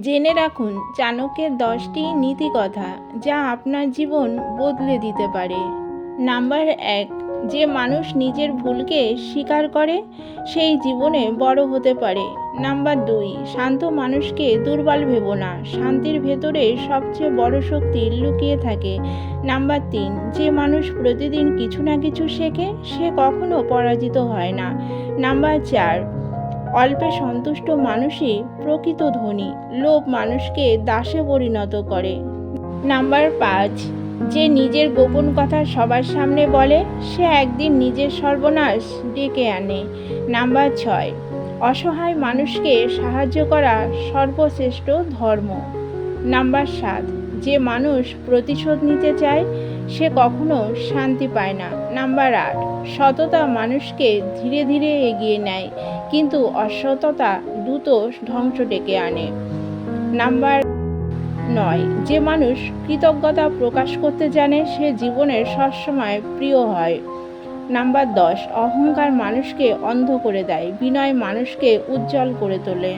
জেনে রাখুন, চাণক্যের দশটি নীতিকথা যা আপনার জীবন বদলে দিতে পারে। নাম্বার এক, যে মানুষ নিজের ভুলকে স্বীকার করে, সেই জীবনে বড় হতে পারে। নাম্বার দুই, শান্ত মানুষকে দুর্বল ভেবো না, শান্তির ভেতরে সবচেয়ে বড় শক্তি লুকিয়ে থাকে। নাম্বার তিন, যে মানুষ প্রতিদিন কিছু না কিছু শেখে, সে কখনো পরাজিত হয় না। নাম্বার চার অল্পে সন্তুষ্ট মানুষই প্রকৃত ধনী। লোভ মানুষকে দাসে পরিণত করে। নাম্বার পাঁচ, যে নিজের গোপন কথা সবার সামনে বলে, সে একদিন নিজের সর্বনাশ ডেকে আনে। নাম্বার ছয়, অসহায় মানুষকে সাহায্য করা সর্বশ্রেষ্ঠ ধর্ম। নাম্বার সাত, যে মানুষ প্রতিশোধ নিতে চায়, সে কখনো শান্তি পায় না। নাম্বার আট সততা মানুষকে ধীরে ধীরে এগিয়ে নেয়, কিন্তু অসততা দ্রুত ধ্বংস ডেকে আনে। নাম্বার নয়, যে মানুষ কৃতজ্ঞতা প্রকাশ করতে জানে, সে জীবনের সবসময় প্রিয় হয়। নাম্বার দশ, অহংকার মানুষকে অন্ধ করে দেয়, বিনয় মানুষকে উজ্জ্বল করে তোলে।